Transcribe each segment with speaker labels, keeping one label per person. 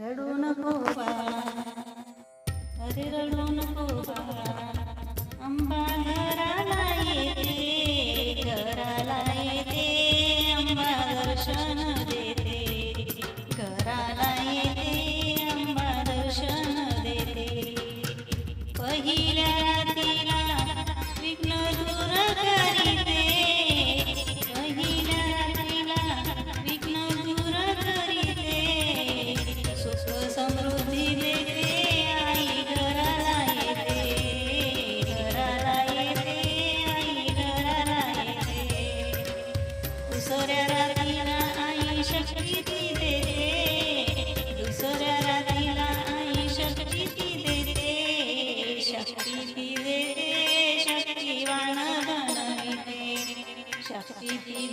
Speaker 1: रडू नको अरे रडू नको बाळा. अंबा घराला येते घराला येते अंबा दर्शन देते. घराला येते अंबा दर्शन देते. पहिल्या रात्रीला विघ्न दूर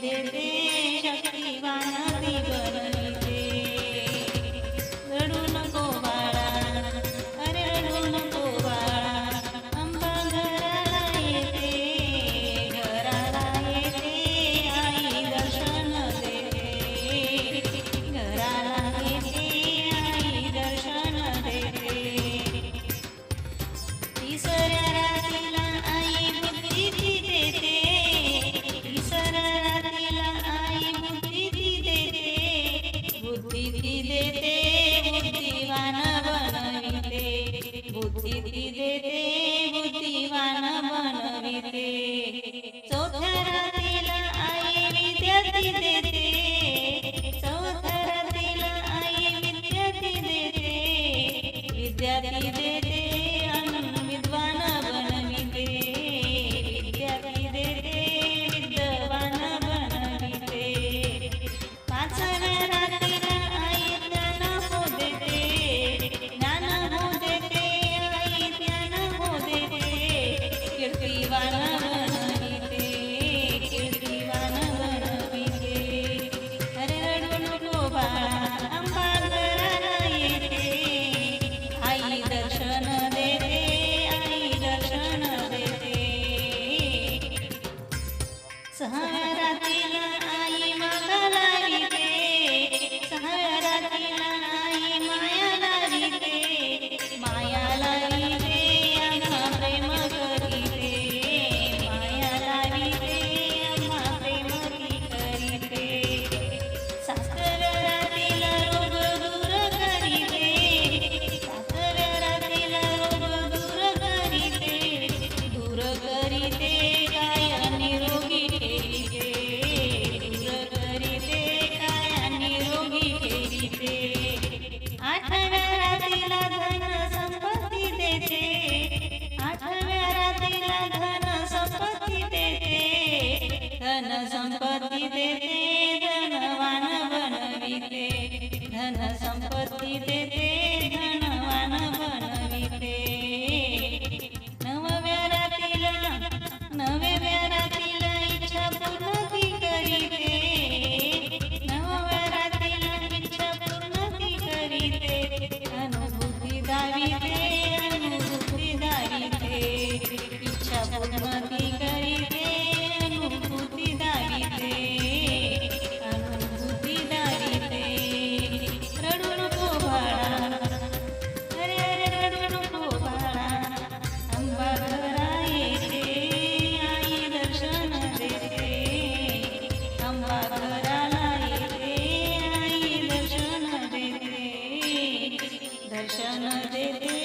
Speaker 1: দেবে जन्म दे दे मला धन संपत्ती देते. धन संपत्ती देते धनवान बनविते. धन संपत्ती देते दर्शन दे